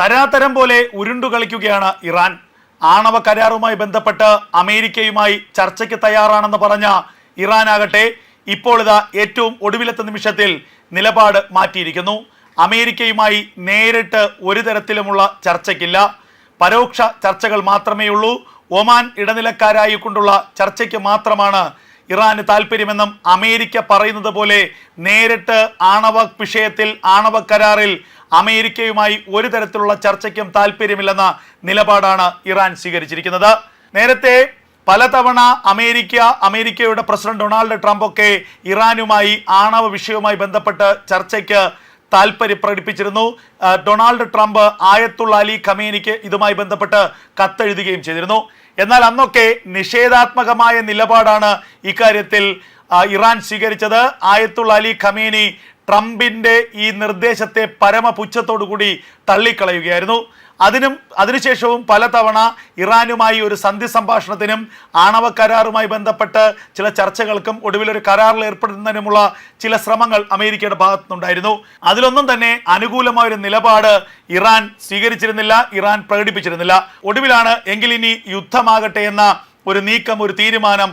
തരാതരം പോലെ ഉരുണ്ടു കളിക്കുകയാണ് ഇറാൻ. ആണവ കരാറുമായി ബന്ധപ്പെട്ട് അമേരിക്കയുമായി ചർച്ചയ്ക്ക് തയ്യാറാണെന്ന് പറഞ്ഞ ഇറാൻ ആകട്ടെ ഇപ്പോൾ ഏറ്റവും ഒടുവിലത്തെ നിമിഷത്തിൽ നിലപാട് മാറ്റിയിരിക്കുന്നു. അമേരിക്കയുമായി നേരിട്ട് ഒരു തരത്തിലുമുള്ള ചർച്ചയ്ക്കില്ല. പരോക്ഷ ചർച്ചകൾ മാത്രമേ ഉള്ളൂ. ഒമാൻ ഇടനിലക്കാരായി കൊണ്ടുള്ള ചർച്ചയ്ക്ക് മാത്രമാണ് ഇറാന് താല്പര്യമെന്നും അമേരിക്ക പറയുന്നത് പോലെ നേരിട്ട് ആണവ വിഷയത്തിൽ ആണവ കരാറിൽ അമേരിക്കയുമായി ഒരു തരത്തിലുള്ള ചർച്ചയ്ക്കും താല്പര്യമില്ലെന്ന നിലപാടാണ് ഇറാൻ സ്വീകരിച്ചിരിക്കുന്നത്. നേരത്തെ പലതവണ അമേരിക്ക അമേരിക്കയുടെ പ്രസിഡന്റ് ഡൊണാൾഡ് ട്രംപ് ഒക്കെ ഇറാനുമായി ആണവ വിഷയവുമായി ബന്ധപ്പെട്ട് ചർച്ചയ്ക്ക് താല്പര്യം പ്രകടിപ്പിച്ചിരുന്നു. ഡൊണാൾഡ് ട്രംപ് ആയത്തുള്ള അലി ഖമേനിക്ക് ഇതുമായി ബന്ധപ്പെട്ട് കത്തെഴുതുകയും ചെയ്തിരുന്നു. എന്നാൽ അന്നൊക്കെ നിഷേധാത്മകമായ നിലപാടാണ് ഇക്കാര്യത്തിൽ ഇറാൻ സ്വീകരിച്ചത്. ആയത്തുള്ള അലി ഖമേനി ട്രംപിന്റെ ഈ നിർദ്ദേശത്തെ പരമപുച്ഛത്തോടുകൂടി തള്ളിക്കളയുകയായിരുന്നു. അതിനും അതിനുശേഷവും പലതവണ ഇറാനുമായി ഒരു സന്ധി സംഭാഷണത്തിനും ആണവ കരാറുമായി ബന്ധപ്പെട്ട് ചില ചർച്ചകൾക്കും ഒടുവിൽ ഒരു കരാറിൽ ഏർപ്പെടുന്നതിനുമുള്ള ചില ശ്രമങ്ങൾ അമേരിക്കയുടെ ഭാഗത്തുനിന്നുണ്ടായിരുന്നു. അതിലൊന്നും തന്നെ അനുകൂലമായ ഒരു നിലപാട് ഇറാൻ സ്വീകരിച്ചിരുന്നില്ല ഇറാൻ പ്രകടിപ്പിച്ചിരുന്നില്ല. ഒടുവിലാണ് എങ്കിലിനി യുദ്ധമാകട്ടെ എന്ന ഒരു നീക്കം ഒരു തീരുമാനം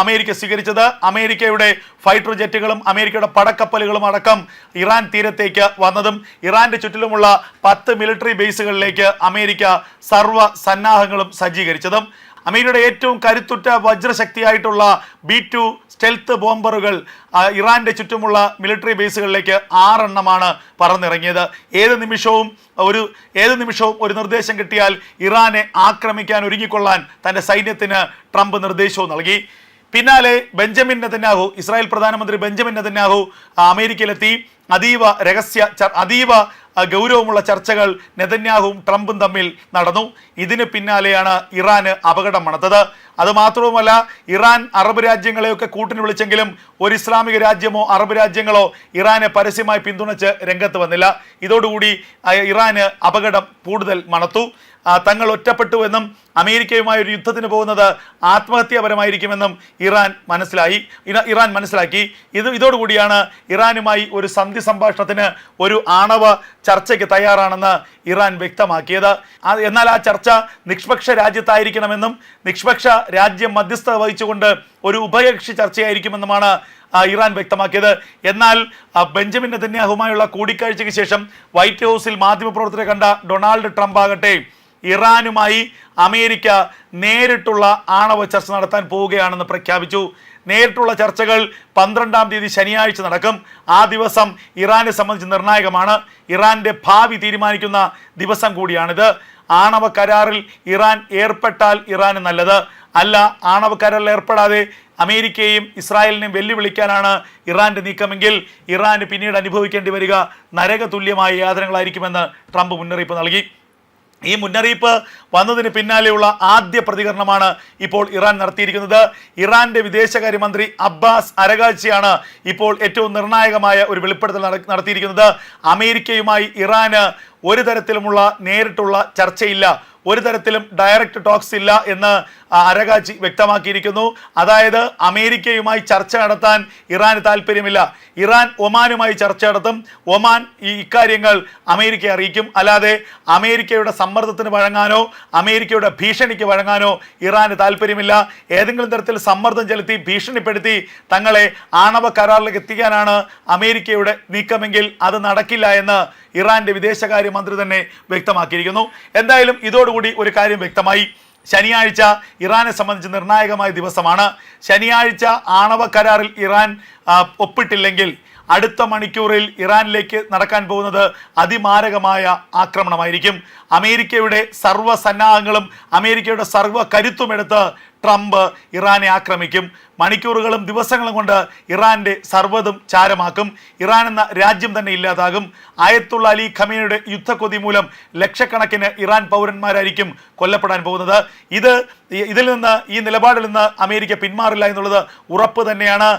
അമേരിക്ക സ്വീകരിച്ചത്. അമേരിക്കയുടെ ഫൈറ്റർ ജെറ്റുകളും അമേരിക്കയുടെ പടക്കപ്പലുകളും അടക്കം ഇറാൻ തീരത്തേക്ക് വന്നതും ഇറാന്റെ ചുറ്റിലുമുള്ള പത്ത് മിലിറ്ററി ബേസുകളിലേക്ക് അമേരിക്ക സർവ സന്നാഹങ്ങളും സജ്ജീകരിച്ചതും. അമേരിക്കയുടെ ഏറ്റവും കരുത്തുറ്റ വജ്രശക്തിയായിട്ടുള്ള ബി ടു സ്റ്റെൽത്ത് ബോംബറുകൾ ഇറാന്റെ ചുറ്റുമുള്ള മിലിറ്ററി ബേസുകളിലേക്ക് ആറെണ്ണമാണ് പറന്നിറങ്ങിയത്. ഏത് നിമിഷവും ഒരു ഏത് നിമിഷവും ഒരു നിർദ്ദേശം കിട്ടിയാൽ ഇറാനെ ആക്രമിക്കാൻ ഒരുങ്ങിക്കൊള്ളാൻ തന്റെ സൈന്യത്തിന് ട്രംപ് നിർദ്ദേശവും നൽകി. പിന്നാലെ ബെഞ്ചമിൻ നെതന്യാഹു ഇസ്രായേൽ പ്രധാനമന്ത്രി ബെഞ്ചമിൻ നെതന്യാഹു അമേരിക്കയിലെത്തി. അതീവ രഹസ്യ അതീവ ഗൗരവമുള്ള ചർച്ചകൾ നെതന്യാഹുവും ട്രംപും തമ്മിൽ നടന്നു. ഇതിന് പിന്നാലെയാണ് ഇറാന് അപകടം മണത്തത്. അതുമാത്രവുമല്ല ഇറാൻ അറബ് രാജ്യങ്ങളെയൊക്കെ കൂട്ടിന് വിളിച്ചെങ്കിലും ഒരു ഇസ്ലാമിക രാജ്യമോ അറബ് രാജ്യങ്ങളോ ഇറാനെ പരസ്യമായി പിന്തുണച്ച് രംഗത്ത് വന്നില്ല. ഇതോടുകൂടി ഇറാന് അപകടം കൂടുതൽ മണത്തു. തങ്ങൾ ഒറ്റപ്പെട്ടു എന്നും അമേരിക്കയുമായി ഒരു യുദ്ധത്തിന് പോകുന്നത് ആത്മഹത്യാപരമായിരിക്കുമെന്നും ഇറാൻ മനസ്സിലായി. ഇറ- ഇറാൻ മനസ്സിലാക്കി. ഇത് ഇതോടുകൂടിയാണ് ഇറാനുമായി ഒരു സന്ധി സംഭാഷണത്തിന് ഒരു ആണവ ചർച്ചയ്ക്ക് തയ്യാറാണെന്ന് ഇറാൻ വ്യക്തമാക്കിയത്. എന്നാൽ ആ ചർച്ച നിഷ്പക്ഷ രാജ്യത്തായിരിക്കണമെന്നും നിഷ്പക്ഷ രാജ്യം മധ്യസ്ഥത വഹിച്ചുകൊണ്ട് ഒരു ഉഭയകക്ഷി ചർച്ചയായിരിക്കുമെന്നുമാണ് ഇറാൻ വ്യക്തമാക്കിയത്. എന്നാൽ ബെഞ്ചമിൻ നെതന്യാഹുമായുള്ള കൂടിക്കാഴ്ചയ്ക്ക് ശേഷം വൈറ്റ് ഹൗസിൽ മാധ്യമപ്രവർത്തകരെ കണ്ട ഡൊണാൾഡ് ട്രംപ് ആകട്ടെ ഇറാനുമായി അമേരിക്ക നേരിട്ടുള്ള ആണവ ചർച്ച നടത്താൻ പോവുകയാണെന്ന് പ്രഖ്യാപിച്ചു. നേരിട്ടുള്ള ചർച്ചകൾ പന്ത്രണ്ടാം തീയതി ശനിയാഴ്ച നടക്കും. ആ ദിവസം ഇറാനെ സംബന്ധിച്ച് നിർണായകമാണ്. ഇറാന്റെ ഭാവി തീരുമാനിക്കുന്ന ദിവസം കൂടിയാണിത്. ആണവ കരാറിൽ ഇറാൻ ഏർപ്പെട്ടാൽ ഇറാന് നല്ലത്. അല്ല ആണവ കരാറിൽ ഏർപ്പെടാതെ അമേരിക്കയെയും ഇസ്രായേലിനെയും വെല്ലുവിളിക്കാനാണ് ഇറാന്റെ നീക്കമെങ്കിൽ ഇറാന് പിന്നീട് അനുഭവിക്കേണ്ടി വരിക നരകതുല്യമായ യാതനകളായിരിക്കുമെന്ന് ട്രംപ് മുന്നറിയിപ്പ് നൽകി. ഈ മുന്നറിയിപ്പ് വന്നതിന് പിന്നാലെയുള്ള ആദ്യ പ്രതികരണമാണ് ഇപ്പോൾ ഇറാൻ നടത്തിയിരിക്കുന്നത്. ഇറാന്റെ വിദേശകാര്യമന്ത്രി അബ്ബാസ് അരകാഴ്ചയാണ് ഇപ്പോൾ ഏറ്റവും നിർണായകമായ ഒരു വെളിപ്പെടുത്തൽ നടത്തിയിരിക്കുന്നത്. അമേരിക്കയുമായി ഇറാന് ഒരു തരത്തിലുമുള്ള നേരിട്ടുള്ള ചർച്ചയില്ല. ഒരു തരത്തിലും ഡയറക്റ്റ് ടോക്സ് ഇല്ല എന്ന് അരകാച്ചി വ്യക്തമാക്കിയിരിക്കുന്നു. അതായത് അമേരിക്കയുമായി ചർച്ച നടത്താൻ ഇറാന് താല്പര്യമില്ല. ഇറാൻ ഒമാനുമായി ചർച്ച നടത്തും. ഒമാൻ ഈ ഇക്കാര്യങ്ങൾ അമേരിക്കയെ അറിയിക്കും. അല്ലാതെ അമേരിക്കയുടെ സമ്മർദ്ദത്തിന് വഴങ്ങാനോ അമേരിക്കയുടെ ഭീഷണിക്ക് വഴങ്ങാനോ ഇറാന് താല്പര്യമില്ല. ഏതെങ്കിലും തരത്തിൽ സമ്മർദ്ദം ചെലുത്തി ഭീഷണിപ്പെടുത്തി തങ്ങളെ ആണവ കരാറിലേക്ക് എത്തിക്കാനാണ് അമേരിക്കയുടെ നീക്കമെങ്കിൽ അത് നടക്കില്ല എന്ന് ഇറാന്റെ വിദേശകാര്യ മന്ത്രി തന്നെ വ്യക്തമാക്കിയിരിക്കുന്നു. എന്തായാലും ഇതോടുകൂടി ഒരു കാര്യം വ്യക്തമായി. ശനിയാഴ്ച ഇറാനെ സംബന്ധിച്ച് നിർണായകമായ ദിവസമാണ്. ശനിയാഴ്ച ആണവ കരാറിൽ ഇറാൻ ഒപ്പിട്ടില്ലെങ്കിൽ അടുത്ത മണിക്കൂറിൽ ഇറാനിലേക്ക് നടക്കാൻ പോകുന്നത് അതിമാരകമായ ആക്രമണമായിരിക്കും. അമേരിക്കയുടെ സർവ സന്നാഹങ്ങളും അമേരിക്കയുടെ സർവ കരുത്തുമെടുത്ത് ട്രംപ് ഇറാനെ ആക്രമിക്കും. മണിക്കൂറുകളും ദിവസങ്ങളും കൊണ്ട് ഇറാന്റെ സർവതും ചാരമാക്കും. ഇറാൻ എന്ന രാജ്യം തന്നെ ഇല്ലാതാകും. ആയത്തുള്ള അലി ഖമീനയുടെ യുദ്ധക്കൊതി മൂലം ലക്ഷക്കണക്കിന് ഇറാൻ പൗരന്മാരായിരിക്കും കൊല്ലപ്പെടാൻ പോകുന്നത്. ഇത് ഇതിൽ നിന്ന് ഈ നിലപാടിൽ നിന്ന് അമേരിക്ക പിന്മാറില്ല എന്നുള്ളത് ഉറപ്പ് തന്നെയാണ്.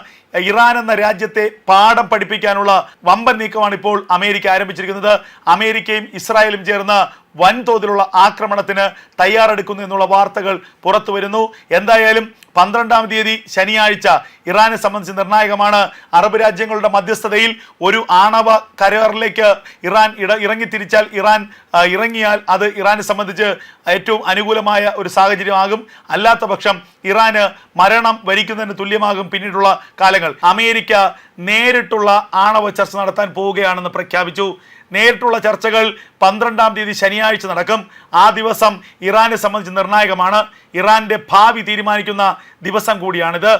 ഇറാൻ എന്ന രാജ്യത്തെ പാഠം പഠിപ്പിക്കാനുള്ള വമ്പൻ നീക്കമാണ് ഇപ്പോൾ അമേരിക്ക ആരംഭിച്ചിരിക്കുന്നത്. അമേരിക്കയും ഇസ്രായേലും ചേർന്ന് വൻതോതിലുള്ള ആക്രമണത്തിന് തയ്യാറെടുക്കുന്നു എന്നുള്ള വാർത്തകൾ പുറത്തു വരുന്നു. എന്തായാലും പന്ത്രണ്ടാം തീയതി ശനിയാഴ്ച ഇറാനെ സംബന്ധിച്ച് നിർണായകമാണ്. അറബ് രാജ്യങ്ങളുടെ മധ്യസ്ഥതയിൽ ഒരു ആണവ കരാറിലേക്ക് ഇറാൻ ഇട ഇറങ്ങിത്തിരിച്ചാൽ ഇറാൻ ഇറങ്ങിയാൽ അത് ഇറാനെ സംബന്ധിച്ച് ഏറ്റവും അനുകൂലമായ ഒരു സാഹചര്യമാകും. അല്ലാത്ത പക്ഷം ഇറാന് മരണം വരിക്കുന്നതിന് തുല്യമാകും പിന്നീടുള്ള കാലങ്ങൾ. അമേരിക്ക നേരിട്ടുള്ള ആണവ ചർച്ച നടത്താൻ പോവുകയാണെന്ന് പ്രഖ്യാപിച്ചു. നേരിട്ടുള്ള ചർച്ചകൾ പന്ത്രണ്ടാം തീയതി ശനിയാഴ്ച നടക്കും. ആ ദിവസം ഇറാനെ സംബന്ധിച്ച് നിർണായകമാണ്. ഇറാന്റെ ഭാവി തീരുമാനിക്കുന്ന ദിവസം കൂടിയാണിത്.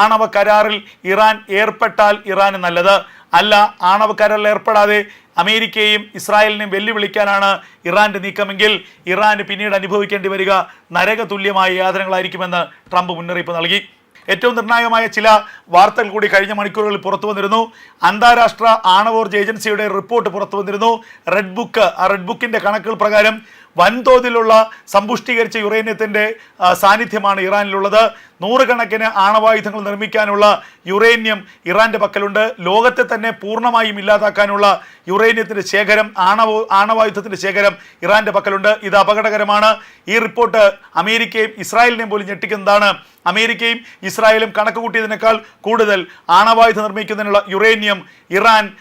ആണവ കരാറിൽ ഇറാൻ ഏർപ്പെട്ടാൽ ഇറാന് നല്ലത്. അല്ല ആണവ കരാറിൽ ഏർപ്പെടാതെ അമേരിക്കയെയും ഇസ്രായേലിനെയും വെല്ലുവിളിക്കാനാണ് ഇറാന്റെ നീക്കമെങ്കിൽ ഇറാന് പിന്നീട് അനുഭവിക്കേണ്ടി വരിക നരകതുല്യമായ യാതനകളായിരിക്കുമെന്ന് ട്രംപ് മുന്നറിയിപ്പ് നൽകി. ഏറ്റവും നിർണായകമായ ചില വാർത്തകൾ കൂടി കഴിഞ്ഞ മണിക്കൂറുകളിൽ പുറത്തു വന്നിരുന്നു. അന്താരാഷ്ട്ര ആണവോർജ ഏജൻസിയുടെ റിപ്പോർട്ട് പുറത്തു വന്നിരുന്നു. റെഡ് ബുക്ക് ആ റെഡ് ബുക്കിന്റെ കണക്കുകൾ പ്രകാരം വൻതോതിലുള്ള സമ്പുഷ്ടീകരിച്ച യുറേനിയത്തിന്റെ സാന്നിധ്യമാണ് ഇറാനിലുള്ളത്. നൂറുകണക്കിന് ആണവായുധങ്ങൾ നിർമ്മിക്കാനുള്ള യുറേനിയം ഇറാന്റെ പക്കലുണ്ട്. ലോകത്തെ തന്നെ പൂർണമായും ഇല്ലാതാക്കാനുള്ള യുറേനിയത്തിന്റെ ശേഖരം ആണവ ആണവായുധത്തിന്റെ ശേഖരം ഇറാന്റെ പക്കലുണ്ട്. ഇത് അപകടകരമാണ്. ഈ റിപ്പോർട്ട് അമേരിക്കയും ഇസ്രായേലിനെയും പോലും ഞെട്ടിക്കുന്നതാണ്. അമേരിക്കയും ഇസ്രായേലും കണക്ക് കൂട്ടിയതിനേക്കാൾ കൂടുതൽ ആണവായുധം നിർമ്മിക്കുന്നതിനുള്ള യുറേനിയം ഇറാൻ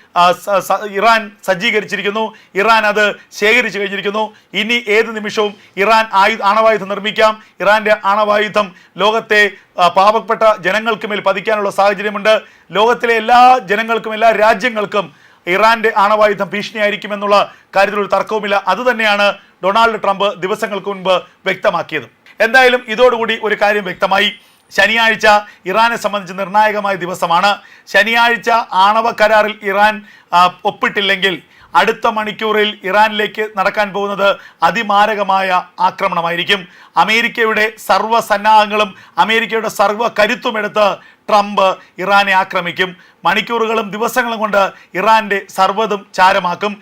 ഇറാൻ സജ്ജീകരിച്ചിരിക്കുന്നു. ഇറാൻ അത് ശേഖരിച്ചു കഴിഞ്ഞിരിക്കുന്നു. ഇനി ഏത് നിമിഷവും ഇറാൻ ആയു ആണവായുധം നിർമ്മിക്കാം. ഇറാന്റെ ആണവായുധം ലോകത്തെ പാവപ്പെട്ട ജനങ്ങൾക്ക് മേൽ പതിക്കാനുള്ള സാഹചര്യമുണ്ട്. ലോകത്തിലെ എല്ലാ ജനങ്ങൾക്കും എല്ലാ രാജ്യങ്ങൾക്കും ഇറാന്റെ ആണവായുധം ഭീഷണിയായിരിക്കുമെന്നുള്ള കാര്യത്തിൽ ഒരു തർക്കവുമില്ല. അതുതന്നെയാണ് ഡൊണാൾഡ് ട്രംപ് ദിവസങ്ങൾക്ക് മുൻപ് വ്യക്തമാക്കിയത്. എന്തായാലും ഇതോടുകൂടി ഒരു കാര്യം വ്യക്തമായി. ശനിയാഴ്ച ഇറാനെ സംബന്ധിച്ച് നിർണായകമായ ദിവസമാണ്. ശനിയാഴ്ച ആണവ കരാറിൽ ഇറാൻ ഒപ്പിട്ടില്ലെങ്കിൽ അടുത്ത മണിക്കൂറിൽ ഇറാനിലേക്ക് നടക്കാൻ പോകുന്നത് അതിമാരകമായ ആക്രമണമായിരിക്കും. അമേരിക്കയുടെ സർവ സന്നാഹങ്ങളും അമേരിക്കയുടെ സർവ കരുത്തുമെടുത്ത് ട്രംപ് ഇറാനെ ആക്രമിക്കും. മണിക്കൂറുകളും ദിവസങ്ങളും കൊണ്ട് ഇറാന്റെ സർവതും ചാരമാക്കും.